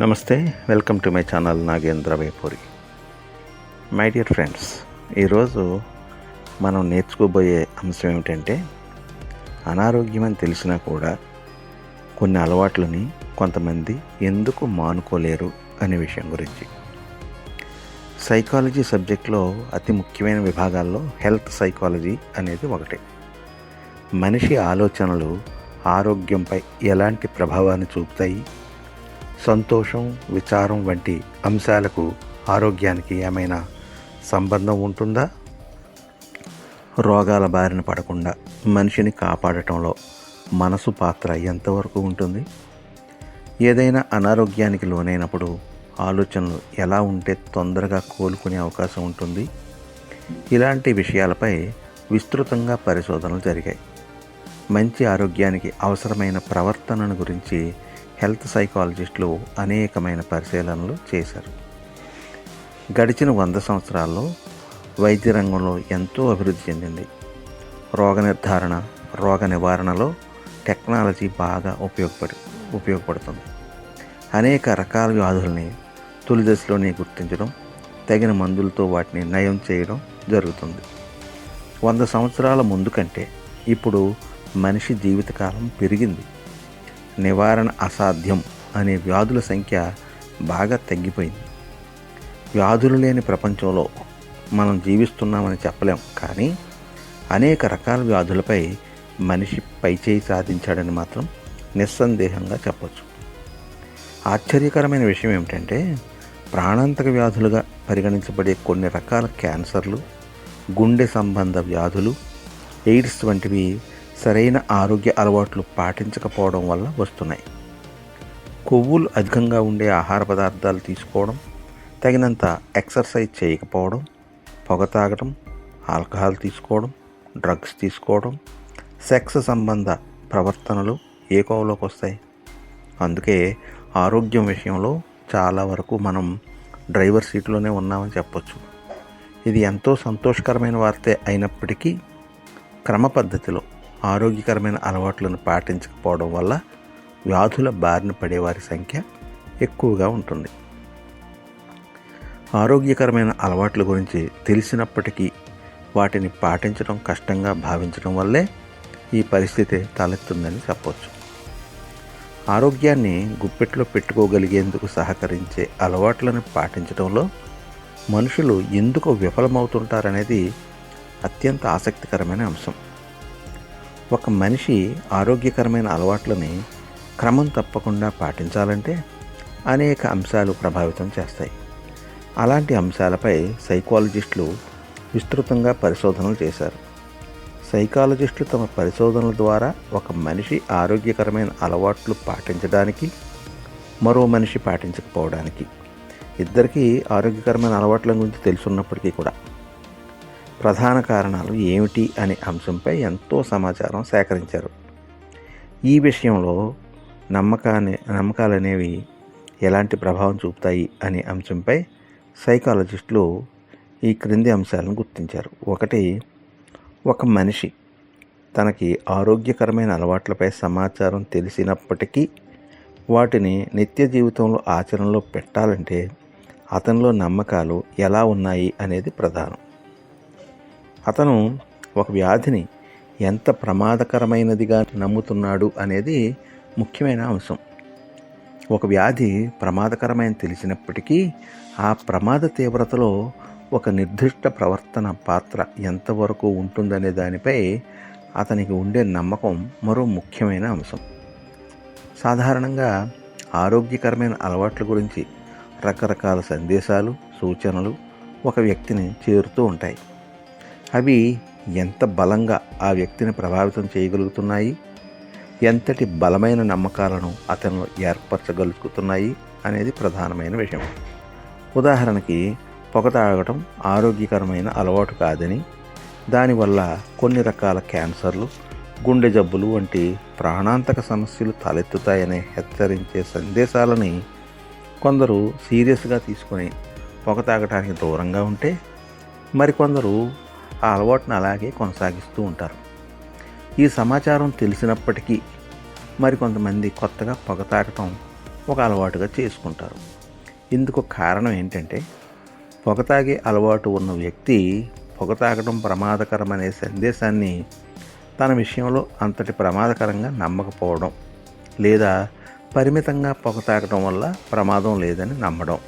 నమస్తే welcome to my channel Nagendra Vaipuri. My dear friends ఈరోజు మనం నేర్చుకోబోయే అంశం ఏమిటంటే అనారోగ్యం అని తెలిసినా కూడా కొన్ని అలవాట్లని కొంతమంది ఎందుకు మానుకోలేరు అనే విషయం గురించి. సైకాలజీ సబ్జెక్ట్లో అతి ముఖ్యమైన విభాగాల్లో హెల్త్ సైకాలజీ అనేది ఒకటి. మనిషి ఆలోచనలు ఆరోగ్యంపై ఎలాంటి ప్రభావాన్ని చూపుతాయి సంతోషం విచారం వంటి అంశాలకు ఆరోగ్యానికి ఏమైనా సంబంధం ఉంటుందా? రోగాల బారిన పడకుండా మనిషిని కాపాడటంలో మనసు పాత్ర ఎంతవరకు ఉంటుంది? ఏదైనా అనారోగ్యానికి లోనైనప్పుడు ఆలోచనలు ఎలా ఉంటే తొందరగా కోలుకునే అవకాశం ఉంటుంది? ఇలాంటి విషయాలపై విస్తృతంగా పరిశోధనలు జరిగాయి. మంచి ఆరోగ్యానికి అవసరమైన ప్రవర్తనను గురించి హెల్త్ సైకాలజిస్టులు అనేకమైన పరిశీలనలు చేశారు. గడిచిన వంద సంవత్సరాల్లో వైద్య రంగంలో ఎంతో అభివృద్ధి చెందింది. రోగ నిర్ధారణ రోగ నివారణలో టెక్నాలజీ బాగా ఉపయోగపడి ఉపయోగపడుతుంది. అనేక రకాల వ్యాధుల్ని తొలి దశలోనే గుర్తించడం తగిన మందులతో వాటిని నయం చేయడం జరుగుతుంది. వంద సంవత్సరాల ముందు కంటే ఇప్పుడు మనిషి జీవితకాలం పెరిగింది. నివారణ అసాధ్యం అనే వ్యాధుల సంఖ్య బాగా తగ్గిపోయింది. వ్యాధులు లేని ప్రపంచంలో మనం జీవిస్తున్నామని చెప్పలేం కానీ అనేక రకాల వ్యాధులపై మనిషి పైచేయి సాధించాడని మాత్రం నిస్సందేహంగా చెప్పచ్చు. ఆశ్చర్యకరమైన విషయం ఏమిటంటే ప్రాణాంతక వ్యాధులుగా పరిగణించబడే కొన్ని రకాల క్యాన్సర్లు గుండె సంబంధ వ్యాధులు ఎయిడ్స్ వంటివి సరైన ఆరోగ్య అలవాట్లు పాటించకపోవడం వల్ల వస్తున్నాయి. కొవ్వులు అధికంగా ఉండే ఆహార పదార్థాలు తీసుకోవడం తగినంత ఎక్సర్సైజ్ చేయకపోవడం పొగ తాగడం ఆల్కహాల్ తీసుకోవడం డ్రగ్స్ తీసుకోవడం సెక్స్ సంబంధ ప్రవర్తనలు ఏ కోవలోకి వస్తాయి? అందుకే ఆరోగ్యం విషయంలో చాలా వరకు మనం డ్రైవర్ సీట్లోనే ఉన్నామని చెప్పొచ్చు. ఇది ఎంతో సంతోషకరమైన వార్తే అయినప్పటికీ క్రమ పద్ధతిలో ఆరోగ్యకరమైన అలవాట్లను పాటించకపోవడం వల్ల వ్యాధుల బారిన పడేవారి సంఖ్య ఎక్కువగా ఉంటుంది. ఆరోగ్యకరమైన అలవాట్ల గురించి తెలిసినప్పటికీ వాటిని పాటించడం కష్టంగా భావించడం వల్లే ఈ పరిస్థితి తలెత్తుందని చెప్పవచ్చు ఆరోగ్యాన్ని గుప్పెట్లో పెట్టుకోగలిగేందుకు సహకరించే అలవాట్లను పాటించడంలో మనుషులు ఎందుకు విఫలమవుతుంటారనేది అత్యంత ఆసక్తికరమైన అంశం. ఒక మనిషి ఆరోగ్యకరమైన అలవాట్లని క్రమం తప్పకుండా పాటించాలంటే అనేక అంశాలు ప్రభావితం చేస్తాయి. అలాంటి అంశాలపై సైకాలజిస్టులు విస్తృతంగా పరిశోధనలు చేశారు. సైకాలజిస్టులు తమ పరిశోధనల ద్వారా ఒక మనిషి ఆరోగ్యకరమైన అలవాట్లు పాటించడానికి మరో మనిషి పాటించకపోవడానికి ఇద్దరికీ ఆరోగ్యకరమైన అలవాట్ల గురించి తెలుసున్నప్పటికీ కూడా ప్రధాన కారణాలు ఏమిటి అనే అంశంపై ఎంతో సమాచారం సేకరించారు. ఈ విషయంలో నమ్మకాన్ని నమ్మకాలు అనేవి ఎలాంటి ప్రభావం చూపుతాయి అనే అంశంపై సైకాలజిస్టులు ఈ క్రింది అంశాలను గుర్తించారు. ఒకటి ఒక మనిషి తనకి ఆరోగ్యకరమైన అలవాట్లపై సమాచారం తెలిసినప్పటికీ వాటిని నిత్య జీవితంలో ఆచరణలో పెట్టాలంటే అతనిలో నమ్మకాలు ఎలా ఉన్నాయి అనేది ప్రధానం. అతను ఒక వ్యాధిని ఎంత ప్రమాదకరమైనదిగా నమ్ముతున్నాడు అనేది ముఖ్యమైన అంశం. ఒక వ్యాధి ప్రమాదకరమైన తెలిసినప్పటికీ ఆ ప్రమాద తీవ్రతలో ఒక నిర్దిష్ట ప్రవర్తన పాత్ర ఎంతవరకు ఉంటుందనే దానిపై అతనికి ఉండే నమ్మకం మరో ముఖ్యమైన అంశం. సాధారణంగా ఆరోగ్యకరమైన అలవాట్ల గురించి రకరకాల సందేశాలు సూచనలు ఒక వ్యక్తిని చేరుతూ ఉంటాయి. అవి ఎంత బలంగా ఆ వ్యక్తిని ప్రభావితం చేయగలుగుతున్నాయి? ఎంతటి బలమైన నమ్మకాలను అతను ఏర్పరచగలుగుతున్నాయి అనేది ప్రధానమైన విషయం. ఉదాహరణకి పొగ తాగటం ఆరోగ్యకరమైన అలవాటు కాదని దానివల్ల కొన్ని రకాల క్యాన్సర్లు గుండె జబ్బులు వంటి ప్రాణాంతక సమస్యలు తలెత్తుతాయని హెచ్చరించే సందేశాలని కొందరు సీరియస్గా తీసుకొని పొగ తాగటానికి దూరంగా ఉంటే మరికొందరు ఆ అలవాటును అలాగే కొనసాగిస్తూ ఉంటారు. ఈ సమాచారం తెలిసినప్పటికీ మరికొంతమంది కొత్తగా పొగ తాగటం ఒక అలవాటుగా చేసుకుంటారు. ఇందుకు కారణం ఏంటంటే పొగ తాగే అలవాటు ఉన్న వ్యక్తి పొగ తాగడం ప్రమాదకరమనే సందేశాన్ని తన విషయంలో అంతటి ప్రమాదకరంగా నమ్మకపోవడం లేదా పరిమితంగా పొగ తాగడం వల్ల ప్రమాదం లేదని నమ్మడం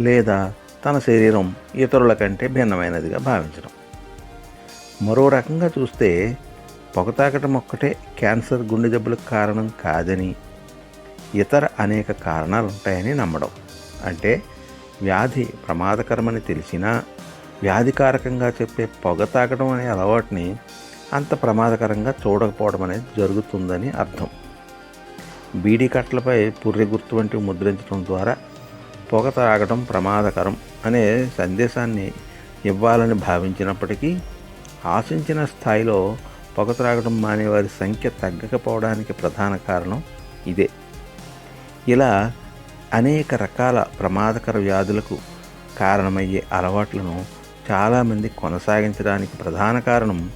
లేదా తన శరీరం ఇతరుల కంటే భిన్నమైనదిగా భావించడం. మరో రకంగా చూస్తే పొగ తాగటం ఒక్కటే క్యాన్సర్ గుండె జబ్బులకు కారణం కాదని ఇతర అనేక కారణాలు ఉంటాయని నమ్మడం. అంటే వ్యాధి ప్రమాదకరమని తెలిసినా వ్యాధికారకంగా చెప్పే పొగ తాగడం అనే అలవాటుని అంత ప్రమాదకరంగా చూడకపోవడం అనేది జరుగుతుందని అర్థం. బీడీ కట్టలపై పుర్రె గుర్తు వంటివి ముద్రించడం ద్వారా పొగ తాగడం ప్రమాదకరం అనే సందేశాన్ని ఇవ్వాలని భావించినప్పటికీ ఆశించిన స్థాయిలో పొగ త్రాగడం మానేవారి సంఖ్య తగ్గకపోవడానికి ప్రధాన కారణం ఇదే. ఇలా అనేక రకాల ప్రమాదకర వ్యాధులకు కారణమయ్యే అలవాట్లను చాలామంది కొనసాగించడానికి ప్రధాన కారణం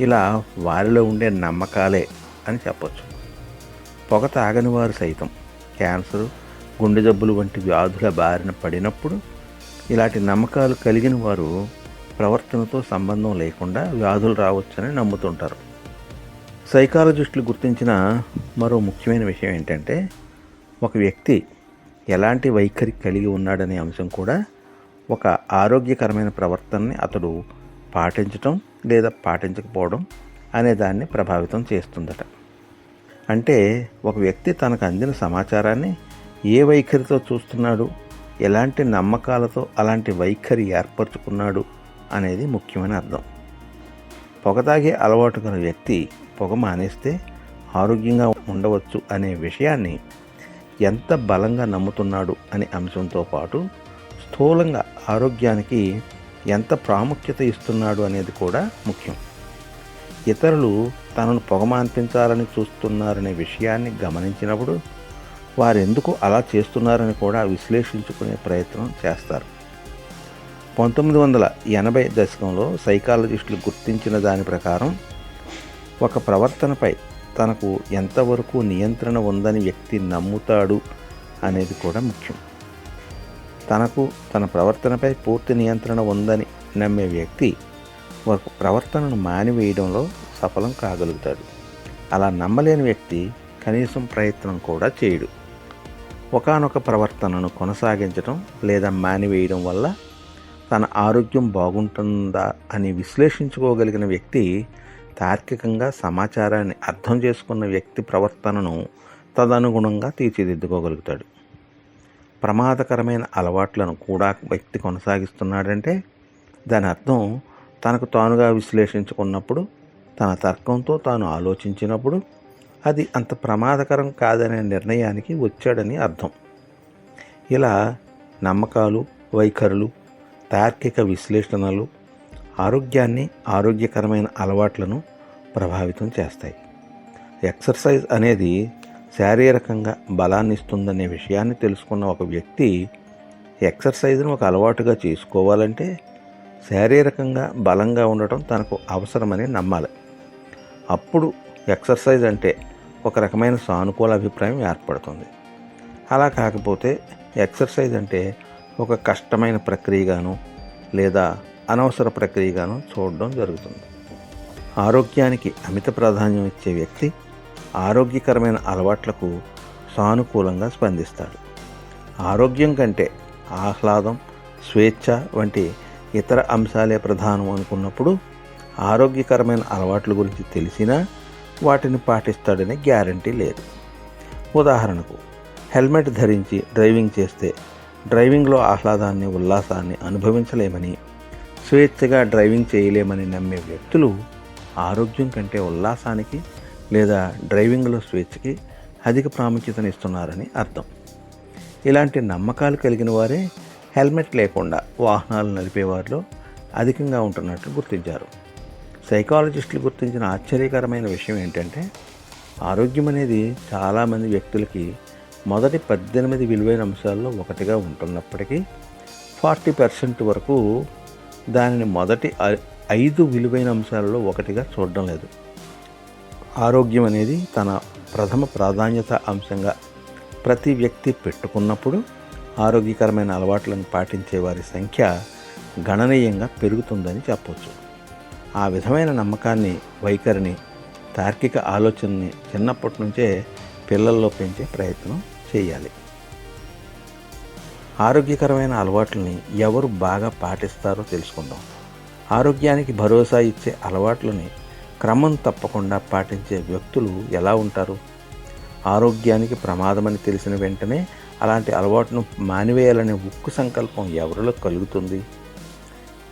ఇలా వారిలో ఉండే నమ్మకాలే అని చెప్పచ్చు. పొగ తాగని వారు సైతం క్యాన్సర్ గుండె జబ్బులు వంటి వ్యాధుల బారిన పడినప్పుడు ఇలాంటి నమ్మకాలు కలిగిన వారు ప్రవర్తనతో సంబంధం లేకుండా వ్యాధులు రావచ్చని నమ్ముతుంటారు. సైకాలజిస్టులు గుర్తించిన మరో ముఖ్యమైన విషయం ఏంటంటే ఒక వ్యక్తి ఎలాంటి వైఖరి కలిగి ఉన్నాడనే అంశం కూడా ఒక ఆరోగ్యకరమైన ప్రవర్తనని అతడు పాటించటం లేదా పాటించకపోవడం అనే దాన్ని ప్రభావితం చేస్తుందట. అంటే ఒక వ్యక్తి తనకు అందిన సమాచారాన్ని ఏ వైఖరితో చూస్తున్నాడు ఎలాంటి నమ్మకాలతో అలాంటి వైఖరి ఏర్పరచుకున్నాడు అనేది ముఖ్యమైన అర్థం. పొగ తాగే అలవాటు గల వ్యక్తి పొగ మానేస్తే ఆరోగ్యంగా ఉండవచ్చు అనే విషయాన్ని ఎంత బలంగా నమ్ముతున్నాడు అనే అంశంతో పాటు స్థూలంగా ఆరోగ్యానికి ఎంత ప్రాముఖ్యత ఇస్తున్నాడు అనేది కూడా ముఖ్యం. ఇతరులు తనను పొగమాన్పించాలని చూస్తున్నారనే విషయాన్ని గమనించినప్పుడు వారెందుకు అలా చేస్తున్నారని కూడా విశ్లేషించుకునే ప్రయత్నం చేస్తారు. పంతొమ్మిది వందల ఎనభై దశకంలో సైకాలజిస్టులు గుర్తించిన దాని ప్రకారం ఒక ప్రవర్తనపై తనకు ఎంతవరకు నియంత్రణ ఉందని వ్యక్తి నమ్ముతాడు అనేది కూడా ముఖ్యం. తనకు తన ప్రవర్తనపై పూర్తి నియంత్రణ ఉందని నమ్మే వ్యక్తి ఒక ప్రవర్తనను మానివేయడంలో సఫలం కాగలుగుతాడు. అలా నమ్మలేని వ్యక్తి కనీసం ప్రయత్నం కూడా చేయడు. ఒకనొక ప్రవర్తనను కొనసాగించడం లేదా మానివేయడం వల్ల తన ఆరోగ్యం బాగుంటుందా అని విశ్లేషించుకోగలిగిన వ్యక్తి తార్కికంగా సమాచారాన్ని అర్థం చేసుకున్న వ్యక్తి ప్రవర్తనను తదనుగుణంగా తీర్చిదిద్దుకోగలుగుతాడు. ప్రమాదకరమైన అలవాట్లను కూడా వ్యక్తి కొనసాగిస్తున్నాడంటే దాని అర్థం తనకు తానుగా విశ్లేషించుకున్నప్పుడు తన తర్కంతో తాను ఆలోచించినప్పుడు అది అంత ప్రమాదకరం కాదనే నిర్ణయానికి వచ్చాడని అర్థం. ఇలా నమ్మకాలు వైఖరులు తార్కిక విశ్లేషణలు ఆరోగ్యాన్ని ఆరోగ్యకరమైన అలవాట్లను ప్రభావితం చేస్తాయి. ఎక్సర్సైజ్ అనేది శారీరకంగా బలాన్ని ఇస్తుందనే విషయాన్ని తెలుసుకున్న ఒక వ్యక్తి ఎక్సర్సైజ్ను ఒక అలవాటుగా చేసుకోవాలంటే శారీరకంగా బలంగా ఉండటం తనకు అవసరమని నమ్మాలి. అప్పుడు ఎక్సర్సైజ్ అంటే ఒక రకమైన సానుకూల అభిప్రాయం ఏర్పడుతుంది. అలా కాకపోతే ఎక్సర్సైజ్ అంటే ఒక కష్టమైన ప్రక్రియగాను లేదా అనవసర ప్రక్రియగాను చూడడం జరుగుతుంది. ఆరోగ్యానికి అమిత ప్రాధాన్యం ఇచ్చే వ్యక్తి ఆరోగ్యకరమైన అలవాట్లకు సానుకూలంగా స్పందిస్తాడు. ఆరోగ్యం కంటే ఆహ్లాదం స్వేచ్ఛ వంటి ఇతర అంశాలే ప్రధానం అనుకున్నప్పుడు ఆరోగ్యకరమైన అలవాట్ల గురించి తెలిసినా వాటిని పాటిస్తాడనే గ్యారంటీ లేదు. ఉదాహరణకు హెల్మెట్ ధరించి డ్రైవింగ్ చేస్తే డ్రైవింగ్లో ఆహ్లాదాన్ని ఉల్లాసాన్ని అనుభవించలేమని స్వేచ్ఛగా డ్రైవింగ్ చేయలేమని నమ్మే వ్యక్తులు ఆరోగ్యం కంటే ఉల్లాసానికి లేదా డ్రైవింగ్లో స్వేచ్ఛకి అధిక ప్రాముఖ్యతను ఇస్తున్నారని అర్థం. ఇలాంటి నమ్మకాలు కలిగిన వారే హెల్మెట్ లేకుండా వాహనాలు నడిపేవారిలో అధికంగా ఉంటున్నట్లు గుర్తించారు. సైకాలజిస్టులు గుర్తించిన ఆశ్చర్యకరమైన విషయం ఏంటంటే ఆరోగ్యం అనేది చాలామంది వ్యక్తులకి మొదటి పద్దెనిమిది విలువైన అంశాల్లో ఒకటిగా ఉంటున్నప్పటికీ ఫార్టీ పర్సెంట్ వరకు దానిని మొదటి ఐదు విలువైన అంశాలలో ఒకటిగా చూడడం లేదు. ఆరోగ్యం అనేది తన ప్రథమ ప్రాధాన్యత అంశంగా ప్రతి వ్యక్తి పెట్టుకున్నప్పుడు ఆరోగ్యకరమైన అలవాట్లను పాటించే వారి సంఖ్య గణనీయంగా పెరుగుతుందని చెప్పవచ్చు ఆ విధమైన నమ్మకాన్ని వైఖరిని తార్కిక ఆలోచనని చిన్నప్పటి నుంచే పిల్లల్లో పెంచే ప్రయత్నం చేయాలి. ఆరోగ్యకరమైన అలవాట్లని ఎవరు బాగా పాటిస్తారో తెలుసుకుందాం. ఆరోగ్యానికి భరోసా ఇచ్చే అలవాట్లని క్రమం తప్పకుండా పాటించే వ్యక్తులు ఎలా ఉంటారు? ఆరోగ్యానికి ప్రమాదమని తెలిసిన వెంటనే అలాంటి అలవాటును మానివేయాలనే ఉక్కు సంకల్పం ఎవరిలో కలుగుతుంది?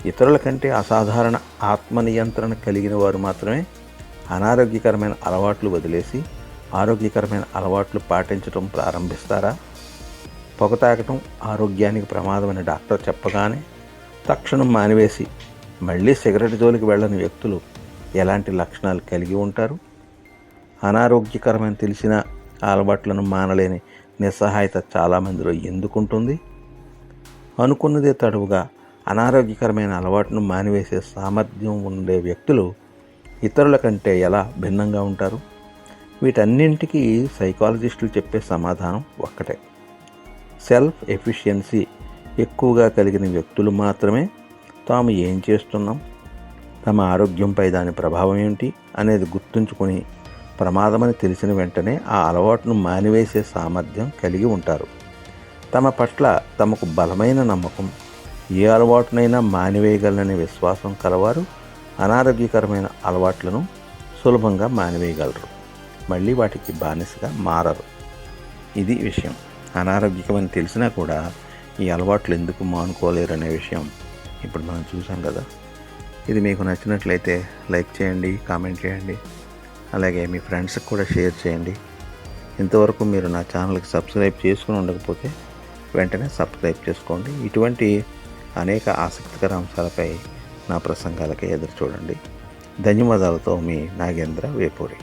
ఇతరుల కంటే అసాధారణ ఆత్మ నియంత్రణ కలిగిన వారు మాత్రమే అనారోగ్యకరమైన అలవాట్లు వదిలేసి ఆరోగ్యకరమైన అలవాట్లు పాటించడం ప్రారంభిస్తారా? పొగ తాగటం ఆరోగ్యానికి ప్రమాదమని డాక్టర్ చెప్పగానే తక్షణం మానివేసి మళ్ళీ సిగరెట్ జోలికి వెళ్ళని వ్యక్తులు ఎలాంటి లక్షణాలు కలిగి ఉంటారు? అనారోగ్యకరమైన తెలిసిన అలవాట్లను మానలేని నిస్సహాయత చాలామందిలో ఎందుకుంటుంది? అనుకున్నదే తడువుగా అనారోగ్యకరమైన అలవాటును మానివేసే సామర్థ్యం ఉండే వ్యక్తులు ఇతరుల కంటే ఎలా భిన్నంగా ఉంటారు? వీటన్నింటికీ సైకాలజిస్టులు చెప్పే సమాధానం ఒక్కటే. సెల్ఫ్ ఎఫిషియన్సీ ఎక్కువగా కలిగిన వ్యక్తులు మాత్రమే తాము ఏం చేస్తున్నాం తమ ఆరోగ్యంపై దాని ప్రభావం ఏమిటి అనేది గుర్తుంచుకొని ప్రమాదమని తెలిసిన వెంటనే ఆ అలవాటును మానివేసే సామర్థ్యం కలిగి ఉంటారు. తమ పట్ల తమకు బలమైన నమ్మకం ఏ అలవాటునైనా మానివేయగలననే విశ్వాసం కలవారు అనారోగ్యకరమైన అలవాట్లను సులభంగా మానివేయగలరు. మళ్ళీ వాటికి బానిసగా మారరు. ఇది విషయం. అనారోగ్యకమని తెలిసినా కూడా ఈ అలవాట్లు ఎందుకు మానుకోలేరు అనే విషయం ఇప్పుడు మనం చూసాం కదా. ఇది మీకు నచ్చినట్లయితే లైక్ చేయండి కామెంట్ చేయండి. అలాగే మీ ఫ్రెండ్స్కి కూడా షేర్ చేయండి. ఇంతవరకు మీరు నా ఛానల్కి సబ్స్క్రైబ్ చేసుకుని ఉండకపోతే వెంటనే సబ్స్క్రైబ్ చేసుకోండి. ఇటువంటి అనేక ఆసక్తికర అంశాలపై నా ప్రసంగాలకి ఎదురు చూడండి. ధన్యవాదాలతో మీ నాగేంద్ర వేపూరి.